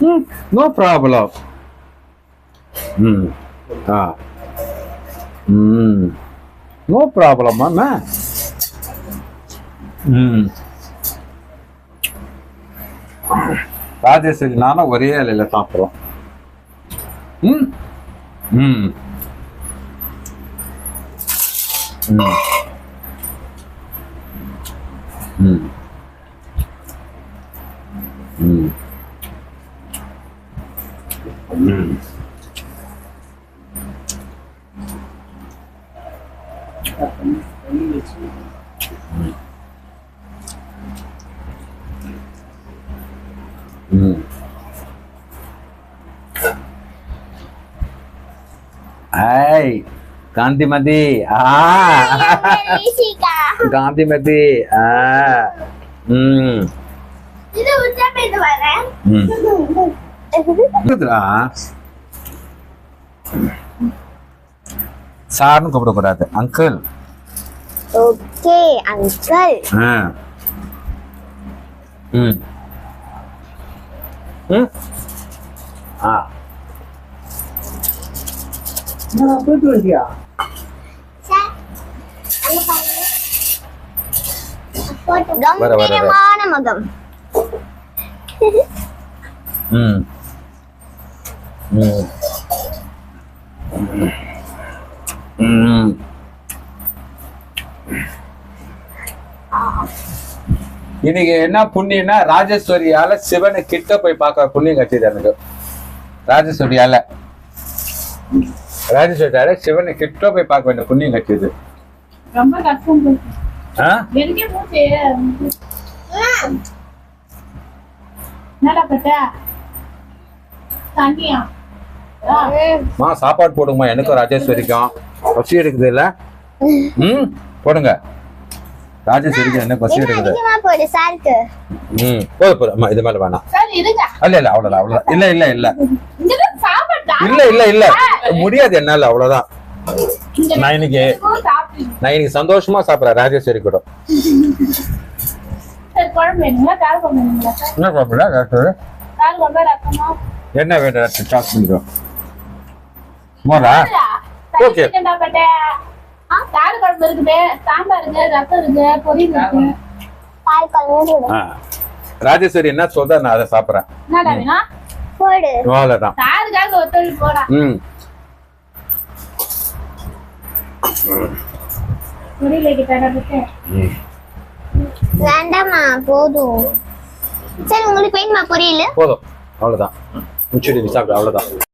No problem ம் ஆ ம் no ப்ராப்ளமாண்ணா ம் ராஜேஸ்வரி நானும் ஒரே இலையில் சாப்பிட்றோம். ம் hmm. ம் hmm. ம் hmm. ம் ம் காந்திமதி ஆ காந்திமதி ஆ ம் இது உச்சா போயிட்டு வரேன் ம் சார்னு கூப்பிடக்கூடாது. அங்கிள். Okay uncle. ம். ம். ஆ. நான் போயிட்டு மகம். ம். இன்னைக்கு என்ன புண்ணியம்னா ராஜேஸ்வரியால சிவனை கிட்ட போய் பார்க்க புண்ணியம் கட்டிது எனக்கு. ராஜேஸ்வரியால. ராஜேஸ்வரியால சிவனை கிட்ட போய் பார்க்க வேண்டிய புண்ணியம் கட்டிது ரொம்ப கஷ்டம் என்னடா பட்ட தண்ணியா? மா சாப்பாடு போடுங்கம்மா. எனக்கும் ராஜேஸ்வரிக்கும். பசி எடுக்குது இல்ல ம் போடுங்க. ராஜேஸ்வரிக்கும் என்ன பசி எடுக்குது. அதிகமா போடு சாருக்கு. ம் போதும் போதும் அம்மா இது மேல வேணாம். இல்ல இல்ல அவ்வளவுதான் அவ்வளவுதான். இல்ல இல்ல இல்ல. இல்ல இல்ல இல்ல. முடியாது என்னால அவ்வளவுதான். நான் இன்னைக்கு நான் இன்னைக்கு சந்தோஷமா சாப்பிடுறேன் ராஜேஸ்வரி கூட. என்ன வேணும் சாஸ் பண்ணிக்கோ மோரா Okay. என்ன பட்ட. கால் குழம்பு இருக்குது சாம்பார் இருக்கு ரசம் இருக்கு பொரியல் இருக்கு பால் குழம்பு. ராஜேஸ்வரி என்ன சொல்றா? நான் அதை சாப்பிடுறேன். என்னடா வேணும்? போடு. அவ்வளவுதான் காருக்காக ஒத்துழைப்பு போடா. ம். பொரியல் கிட்ட பட்டு. ம். வேண்டாமா போதும். சரி உங்களுக்கு வேணுமா பொரியல்? போதும். அவ்வளவுதான் முச்சுடி சாப்பிடு அவ்வளவுதான்